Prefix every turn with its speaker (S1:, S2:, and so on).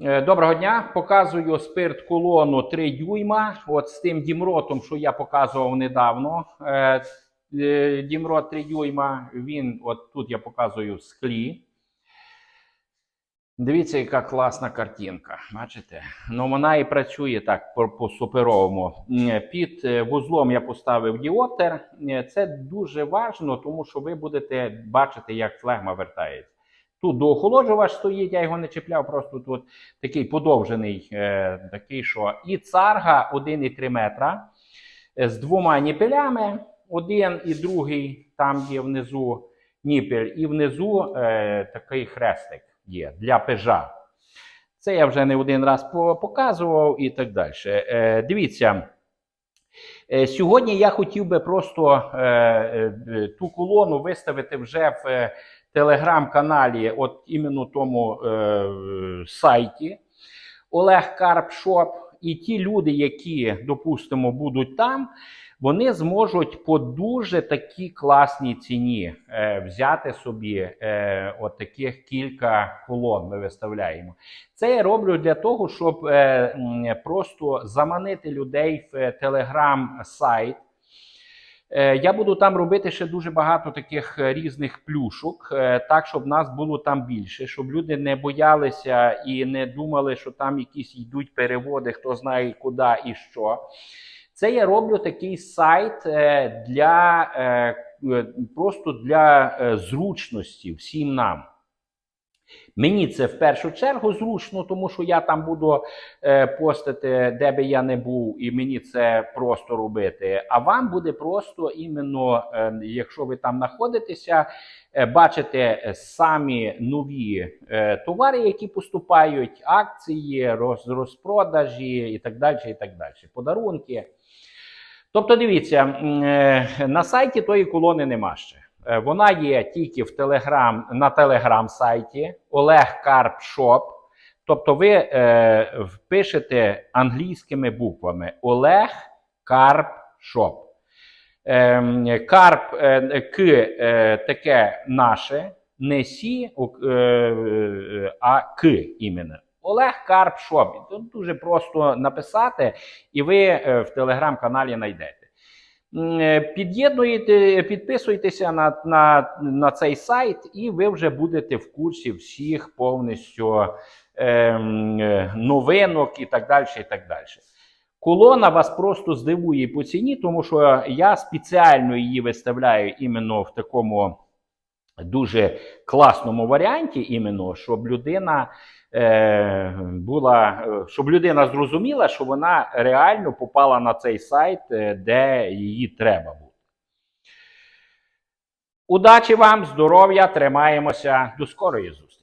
S1: Е, Доброго дня. Показую спирт колону 3 дюйма. От з тим дімротом, що я показував недавно. Е, е, Дімрот 3 дюйма. Він от тут я показую в склі. Дивіться, яка класна картинка. Бачите? Ну, вона і працює так по, по суперовому. Під вузлом я поставив діоптер. Це дуже важливо, тому що ви будете бачити, як флегма вертається. Тут доохолоджувач стоїть, я його не чіпляв, просто тут такий подовжений, е, такий що. І царга 1,3 метра е, з двома ніпелями. Один і другий, там є внизу ніпель, і внизу е, такий хрестик є для пежа. Це я вже не один раз показував і так далі. Е, дивіться. Е, Сьогодні я хотів би просто е, ту колону виставити вже в телеграм-каналі, от іменно тому е, сайті Олег Карп Шоп. І ті люди, які, допустимо, будуть там, вони зможуть по дуже такій класній ціні е, взяти собі е, от таких кілька колон. Ми виставляємо. Це я роблю для того, щоб е, просто заманити людей в телеграм-сайт. Е, Я буду там робити ще дуже багато таких е, різних плюшок, е, так щоб нас було там більше, щоб люди не боялися і не думали, що там якісь йдуть переводи, хто знає куди і що. Це я роблю такий сайт для просто для зручності всім нам. Мені це в першу чергу зручно, тому що я там буду е, постити, де би я не був, і мені це просто робити. А вам буде просто іменно, е, якщо ви там знаходитеся, е, бачите самі нові е, товари, які поступають, акції, роз, розпродажі і так далі. і так далі, Подарунки. Тобто, дивіться, е, на сайті тої колони нема ще. Е, Вона є тільки в Телеграм, на телеграм-сайті Олег Карп Шоп. Тобто ви е, впишете англійськими буквами Олег Карп Шоп. Ем, Карп е, К е, таке наше, не Сі, е, е, а К іменно. Олег Карп Шоп. Тут дуже просто написати, і ви е, в телеграм-каналі знайдете. Е, Під'єднуєте, підписуйтеся на, на, на цей сайт, і ви вже будете в курсі всіх повністю ем, е, новинок і так далі. і так далі. Колона вас просто здивує по ціні, тому що я спеціально її виставляю іменно в такому дуже класному варіанті, іменно, щоб людина е, була, е, щоб людина зрозуміла, що вона реально попала на цей сайт, е, де її треба бути. Удачі вам, здоров'я, тримаємося. До скорої зустрічі!